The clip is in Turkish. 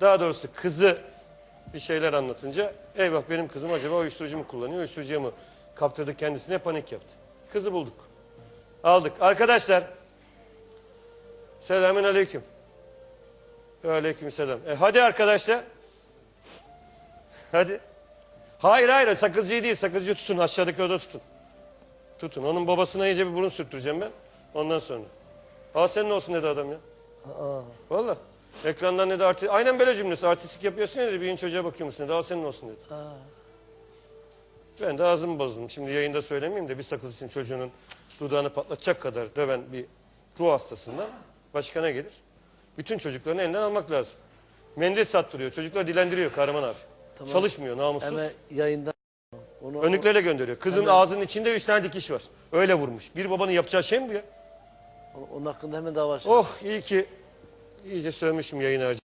Daha doğrusu kızı bir şeyler anlatınca eyvah benim kızım acaba uyuşturucu mu kullanıyor, uyuşturucuya mı kaptırdı kendisine panik yaptı. Kızı bulduk. Aldık. Arkadaşlar selamün aleyküm. Aleyküm selam. E hadi arkadaşlar. Hadi. Hayır hayır sakızcıyı değil sakızcıyı tutun aşağıdaki odada tutun. Tutun. Onun babasına iyice bir burun sürttüreceğim ben. Ondan sonra. Aa senin olsun dedi adam ya. Valla. Ekrandan dedi arti aynen böyle cümlesi artistik yapıyorsun ya dedi bir çocuğa bakıyor musun dedi. Aa senin olsun dedi. Ben de ağzımı bozdum. Şimdi yayında söylemeyeyim de bir sakız için çocuğunun dudağını patlatacak kadar döven bir ruh hastasından başka ne gelir? Bütün çocuklarını elinden almak lazım. Mendil sattırıyor. Çocuklar dilendiriyor Kahraman abi. Çalışmıyor namussuz. Hemen yayında onu Önlüklerle gönderiyor. Kızın ağzının içinde üç tane dikiş var. Öyle vurmuş. Bir babanın yapacağı şey mi bu ya? onun hakkında hemen dava açın. Oh iyi ki iyice sövmüşüm yayın harcı.